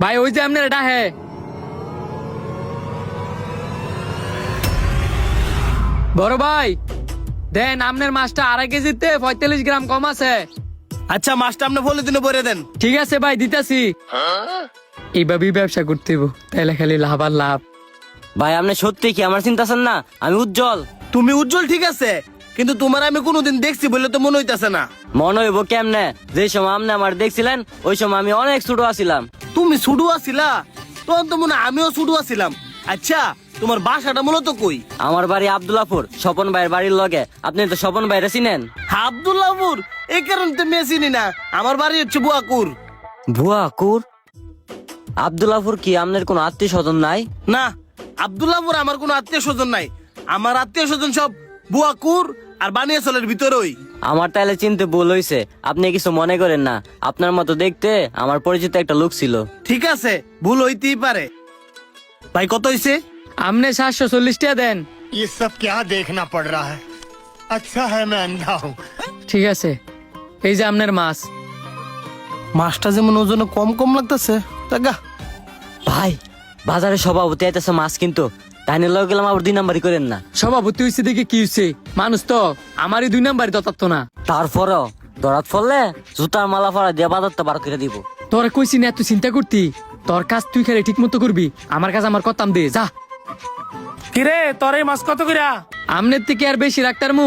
ভাই ওই যে আপনার এটা হে। বড় ভাই দেন আপনার মাছটা আড়াই কেজিতে পঁয়তাল্লিশ গ্রাম কম আছে। আচ্ছা মাছটা আপনি বলে দিনে বলে দেন। ঠিক আছে ভাই দিতেছি। এইভাবেই ব্যবসা করতে হইব, তাইলে খালি লাভ আর লাভ। ভাই আপনি সত্যি কি আমার চিন্তা আছেন না? আমি উজ্জ্বল। তুমি উজ্জ্বল ঠিক আছে কিন্তু তোমার আমি কোনোদিন দেখছি বলে তো মনে হইতাছে না। মনে হইব কেমনে? যে সময় আপনি আমার দেখছিলেন ওই সময় আমি অনেক ছোট আছিলাম। তুমি ছুডু আছিলা তখন তো মনে আমিও ছুডু আছিলাম আচ্ছা তোমার বাসাটা মূলত কই? আমার বাড়ি আবদুল্লাপুর স্বপন ভাইয়ের বাড়ির লগে। আপনি তো স্বপন ভাইরে চিনেন? আব্দুল্লাহপুর এই কারণে তো মেয়ে চিনি না। আমার বাড়ি হচ্ছে বুয়াকুর। ভুয়া কুর আবদুল্লাপুর কি আপনার কোনো আত্মীয় স্বজন নাই? না আব্দুল্লাহপুর আমার কোনো আত্মীয় স্বজন নাই। আমার আত্মীয় স্বজন সব বুয়াকুর আর বানিয়াচলের ভিতরেই। আমার তাইলে চিনতে ভুল হয়েছে আপনি কিছু মনে করেন না আপনার মতো দেখতে আমার পরিচিত একটা লোক ছিল ঠিক আছে ভুল হইতেই পারে ভাই কত হইছে আপনি সাতশো চল্লিশ টাকা দেন ये सब क्या देखना पड़ रहा है अच्छा है मैं अंधा हूँ ঠিক আছে এই যে আপনার মাছ মাছটা যেমন ওজন কম কম লাগতেছে টাকা ভাই বাজারে সভাপতি আইতেছে মাছ কিন্তু লগে গেলাম আবার দুই নাম্বারই করেন না। সভাপতি হয়েছে দেখে কি হয়েছে মানুষ তো আমারই দুই নাম্বারই দতাত্ত না। তারপরও দরাত ফললে জুতার মালা ফলা দিয়ে বাজারটা বার করে দিব। তোরা কইছি না তুই চিন্তা করতি? তোর কাজ তুই খেলে ঠিক মতো করবি আমার কাজ আমার কথাম দে যা। কিরে তোর এই মাছ কত কইরা? আমনের থেকে আর বেশি রাখতার মু?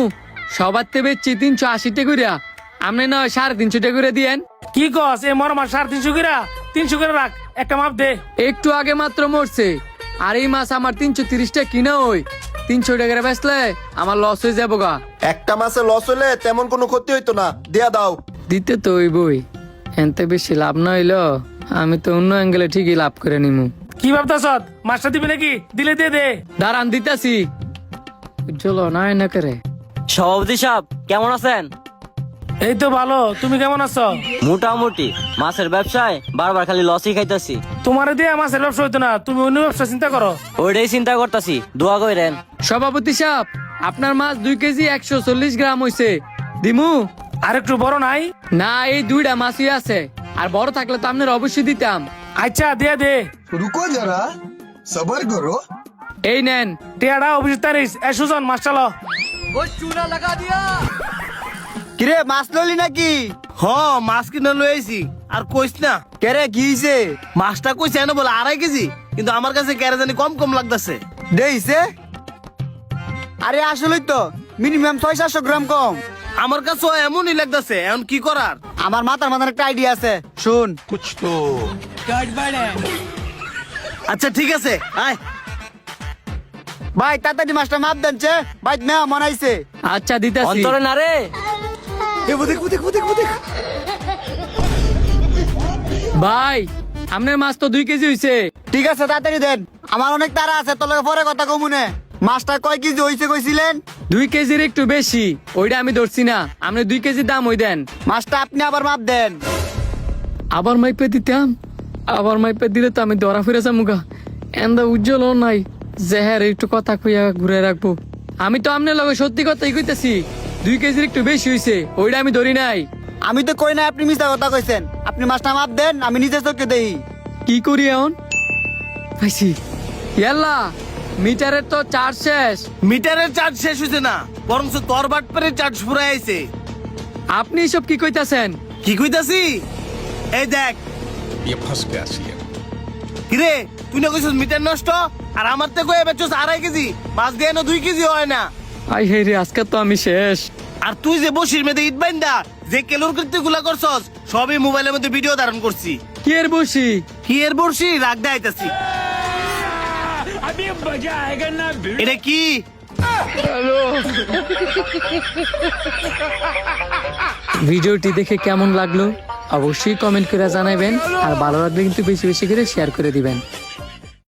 সবার তে বেচছি তিনশো আশি টাকা করিয়া আমনে নয় সাড়ে তিনশো টাকা করে দিয়েন। কি কস এই মর মাছ সাড়ে তিনশো কইরা? তিনশো করে রাখ একটা মাপ দে। একটু আগে মাত্র মরছে। আর এই মাছ আমার তিনশো তিরিশটা টাকা কিনা ওই। তিনশো টাকা বেচলে আমার লস হয়ে যাব গা। একটা মাসে লস হলে তেমন কোনো ক্ষতি হইতো না। দেয়া দাও। দিতে তো ওই বই এনতে বেশি লাভ না হইল। আমি তো অন্য অ্যাঙ্গেলে ঠিকই লাভ করে নিমু। কি ভাবতাস মাছটা দিবি নাকি? দিলে দে দে। দাঁড়ান দিতাছি। চলো না না করে। সভাপতি সাহেব কেমন আছেন? এই তো ভালো তুমি কেমন আছো? মোটামুটি। মাছের ব্যবসায় বারবার খালি লসই খাইতাছি। তোমার দিয়ে মাছের ব্যবসা হইতো না তুমি অন্য ব্যবসা চিন্তা করো। ওইটাই চিন্তা করতাছি দোয়া কইরেন। সভাপতি সাহেব আপনার মাছ দুই কেজি একশো চল্লিশ গ্রাম হইছে। দিমু? আর একটু বড় নাই? না এই দুইটা মাছই আছে। আর বড় থাকলে তো আপনার অবশ্যই দিতাম। আচ্ছা দে দে। রুকো যারা সবার করো। এই নেন। টেয়ারা অভিজিৎ তারিস এসুজন মাস্টালো ও চুনা লাগা দিয়া। কিরে মাছ ললি নাকি? হ মাছ কিনা লইছি আর কইস না। কেরে গিয়েছে হইছে মাছটা কইছে এনে বলে আড়াই কেজি। কিন্তু আমার কাছে কেরে জানি কম কম লাগতাছে দেইছে আরে আসলেই তো মিনিমাম ছয় সাতশো গ্রাম কম। আমার কাছে এমনই লাগতাছে এখন কি করার আমার মাথার মাথার একটা আইডিয়া আছে শুন। কুছ তো আচ্ছা ঠিক আছে আয়। ভাই তাড়াতাড়ি মাছটা মাপ দেন চে ভাই মেয়া মনাইছে আচ্ছা দিতাছি। অন্তরে না রে। ভাই আপনার মাছ তো দুই কেজি হইছে। ঠিক আছে তাড়াতাড়ি দেন। আমার অনেক তারা আছে তোর লগে পরে কথা কমুনে মাছটা কয় কেজি হইছে কইছিলেন? দুই কেজির একটু বেশি ওইটা আমি ধরছি না। আপনি দুই কেজির দাম ওই দেন। মাছটা আপনি আবার মাপ দেন। আবার মাইপে দিতাম আবার মাইপে দিলে তো আমি ধরা ফিরে মুগা এন্দা উজ্জ্বল নাই। জেহের একটু কথা কইয়া ঘুরে রাখব। আমি তো আপনার লগে সত্যি কথাই কইতেছি। দুই কেজির একটু বেশি হইছে ওইটা আমি ধরি নাই আমি তো কই না আপনি মিথ্যা কথা কইছেন আপনি মাছটা মাপ দেন আমি নিজে চোখে দেই কি করি এখন পাইছি ইয়াল্লা মিটারের তো চার্জ শেষ মিটারের চার্জ শেষ হয়েছে না বরং তোর বাটপারের চার্জ ফুরাই আইছে আপনি সব কি কইতাছেন কি কইতাছি এই দেখ ये फंस गया सीएम কিরে তুই না কইছিস মিটার নষ্ট আর আমার থেকে কয়ে বেচছিস আড়াই কেজি মাছ দিয়ে না দুই কেজি হয় না আই হে রে আজকে তো আমি শেষ। আর তুই যে বসির মেয়েদের ঈদ বাইন্দা যে কেলোর কৃত্যগুলা করছস সবই মোবাইলের মধ্যে ভিডিও ধারণ করছি। কি এর বসি? কি এর বসি? রাগ দেখাইতাছি। এটা কি? ভিডিওটি দেখে কেমন লাগল? অবশ্যই কমেন্ট করে জানাবেন আর ভালো লাগলে কিন্তু বেশি বেশি করে শেয়ার করে দিবেন।